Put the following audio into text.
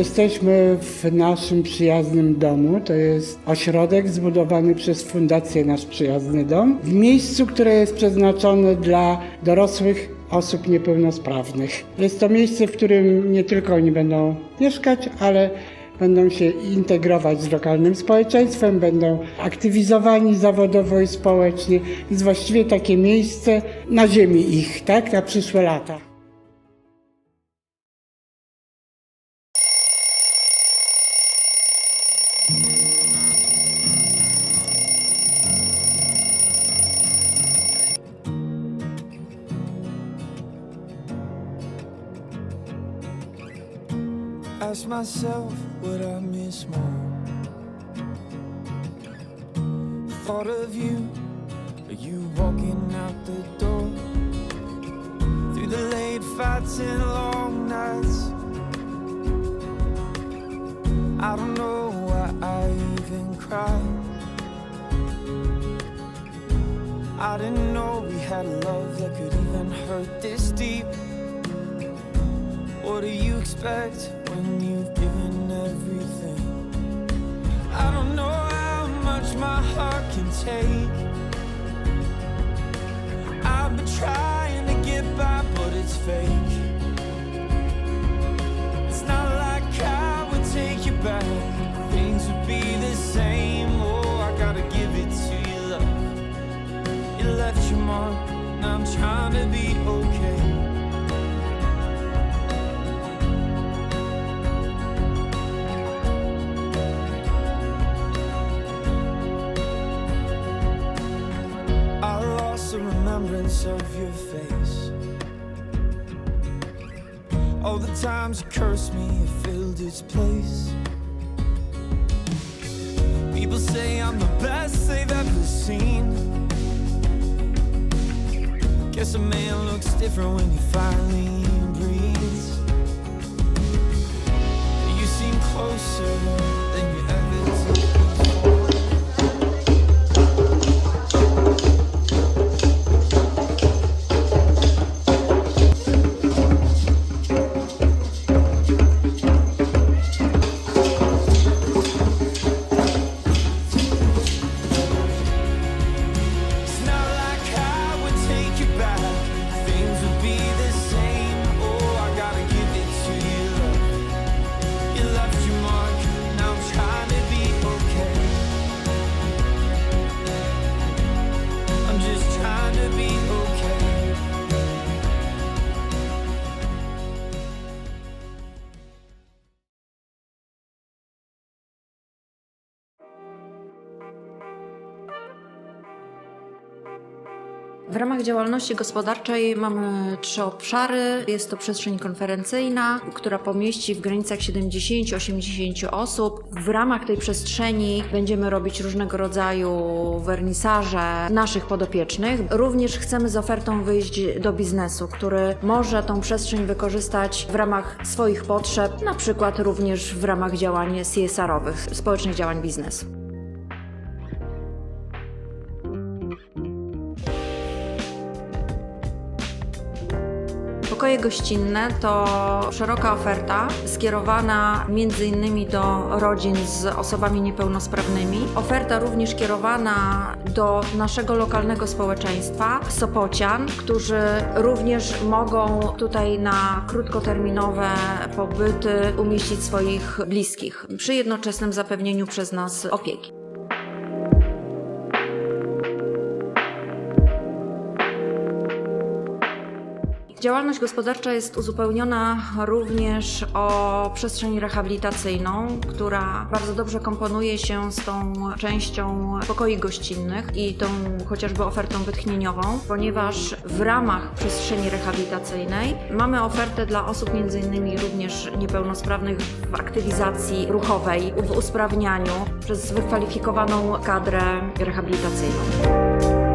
Jesteśmy w naszym przyjaznym domu. To jest ośrodek zbudowany przez Fundację Nasz Przyjazny Dom. W miejscu, które jest przeznaczone dla dorosłych osób niepełnosprawnych. Jest to miejsce, w którym nie tylko oni będą mieszkać, ale będą się integrować z lokalnym społeczeństwem, będą aktywizowani zawodowo i społecznie. Jest właściwie takie miejsce na ziemi ich, tak, na przyszłe lata. Ask myself what I miss more. Thought of you, you walking out the door. Through the late fights and long nights. I don't know why I even cried. I didn't know we had a love that could even hurt this deep. What do you expect when you've given everything? I don't know how much my heart can take. I've been trying to get by, but it's fake. It's not like I would take you back. Things would be the same. Oh, I gotta give it to you, love. You left your mark, and I'm trying to be okay. Remembrance of your face. All the times you cursed me, you filled its place. People say I'm the best they've ever seen. Guess a man looks different when he finally W ramach działalności gospodarczej mamy trzy obszary. Jest to przestrzeń konferencyjna, która pomieści w granicach 70-80 osób. W ramach tej przestrzeni będziemy robić różnego rodzaju wernisaże naszych podopiecznych. Również chcemy z ofertą wyjść do biznesu, który może tą przestrzeń wykorzystać w ramach swoich potrzeb, na przykład również w ramach działań CSR-owych, społecznych działań biznesu. Pokoje gościnne to szeroka oferta skierowana m.in. do rodzin z osobami niepełnosprawnymi. Oferta również kierowana do naszego lokalnego społeczeństwa, Sopocian, którzy również mogą tutaj na krótkoterminowe pobyty umieścić swoich bliskich przy jednoczesnym zapewnieniu przez nas opieki. Działalność gospodarcza jest uzupełniona również o przestrzeń rehabilitacyjną, która bardzo dobrze komponuje się z tą częścią pokoi gościnnych i tą chociażby ofertą wytchnieniową, ponieważ w ramach przestrzeni rehabilitacyjnej mamy ofertę dla osób innymi również niepełnosprawnych w aktywizacji ruchowej, w usprawnianiu przez wykwalifikowaną kadrę rehabilitacyjną.